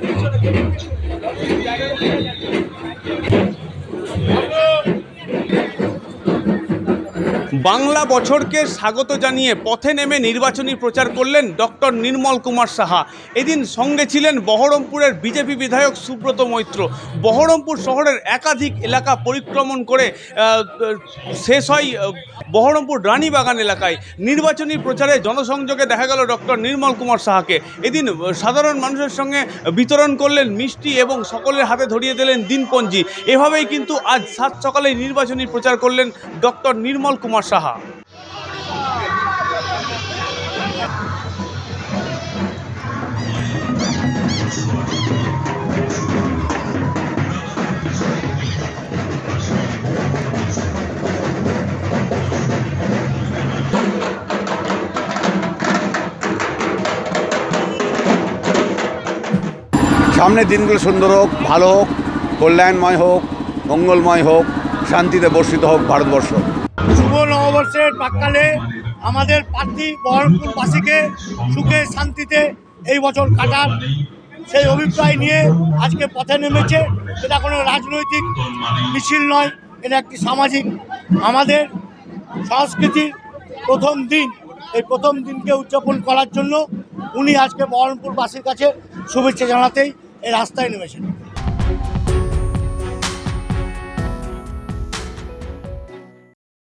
Thank you. Bangla বছরকে স্বাগত জানিয়ে পথে নেমে নির্বাচনী প্রচার করলেন ডক্টর নির্মল কুমার সাহা। এদিন সঙ্গে ছিলেন বহরমপুরের বিজেপি বিধায়ক সুব্রত মৈত্র। বহরমপুর শহরের একাধিক এলাকা পরিক্রমণ করে শেষ হয় বহরমপুর রানীবাগান এলাকায়। নির্বাচনী প্রচারে জনসংযোগে দেখা গেল ডক্টর নির্মল কুমার সাহাকে। এদিন সাধারণ মানুষের সঙ্গে বিতরণ করলেন মিষ্টি এবং সকলের হাতে ধরিয়ে দিলেন দিনপঞ্জি। এভাবেই কিন্তু আজ সাত সকালে নির্বাচনী প্রচার করলেন ডক্টর নির্মল কুমার সাহা। সামনের দিনগুলো সুন্দর হোক, ভালো হোক, কল্যাণময় হোক, মঙ্গলময় হোক, শান্তিতে বর্ষিত হোক, ভারতবর্ষ। নববর্ষের প্রাককালে আমাদের প্রার্থী বহরমপুরবাসীকে সুখে শান্তিতে এই বছর কাটার সেই অভিপ্রায় নিয়ে আজকে পথে নেমেছে। এটা কোনো রাজনৈতিক মিছিল নয়, এটা একটি সামাজিক। আমাদের সংস্কৃতির প্রথম দিন, এই প্রথম দিনকে উদযাপন করার জন্য উনি আজকে বহরমপুরবাসীর কাছে শুভেচ্ছা জানাতেই এই রাস্তায় নেমেছেন।